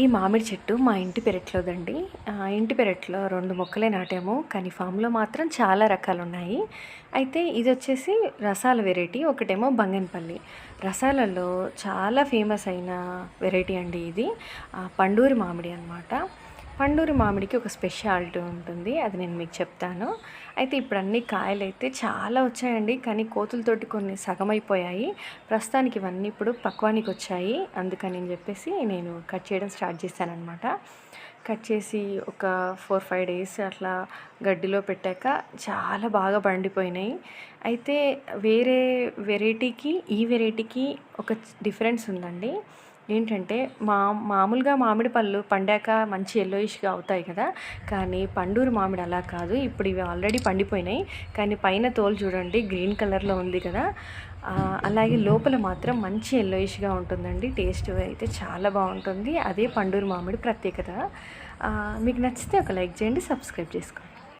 ఈ మామిడి చెట్టు మా ఇంటి పెరట్లోదండి. ఇంటి పెరట్లో రెండు మొక్కలే నాటాము. కానీ ఫామ్లో మాత్రం చాలా రకాలు ఉన్నాయి అయితే ఇది వచ్చేసి రసాల వెరైటీ ఒకటేమో బంగన్పల్లి. రసాలలో చాలా ఫేమస్ అయిన వెరైటీ అండి ఇది. పండూరి మామిడి అనమాట పండూరి మామిడికి ఒక స్పెషాలిటీ ఉంటుంది అది నేను మీకు చెప్తాను. అయితే ఇప్పుడు అన్ని కాయలు అయితే చాలా వచ్చాయండి కానీ కోతులతోటి కొన్ని సగం అయిపోయాయి ప్రస్తుతానికి ఇవన్నీ ఇప్పుడు పక్వానికి వచ్చాయి అందుకని చెప్పేసి నేను కట్ చేయడం స్టార్ట్ చేశానమాట కట్ చేసి ఒక ఫోర్ ఫైవ్ డేస్ అట్లా గడ్డిలో పెట్టాక చాలా బాగా పండిపోయినాయి. అయితే వేరే వెరైటీకి ఈ వెరైటీకి ఒక డిఫరెన్స్ ఉందండి. ఏంటంటే మా మామూలుగా మామిడి పళ్ళు పండాక మంచి ఎల్లోయిష్గా అవుతాయి కదా. కానీ పండూరు మామిడి అలా కాదు. ఇప్పుడు ఇవి ఆల్రెడీ పండిపోయినాయి. కానీ పైన తోలు చూడండి గ్రీన్ కలర్లో ఉంది కదా. అలాగే లోపల మాత్రం మంచి ఎల్లోయిష్గా ఉంటుందండి. టేస్ట్ అయితే చాలా బాగుంటుంది. అదే పండూరు మామిడి ప్రత్యేకత. మీకు నచ్చితే ఒక లైక్ చేయండి సబ్స్క్రైబ్ చేసుకోండి.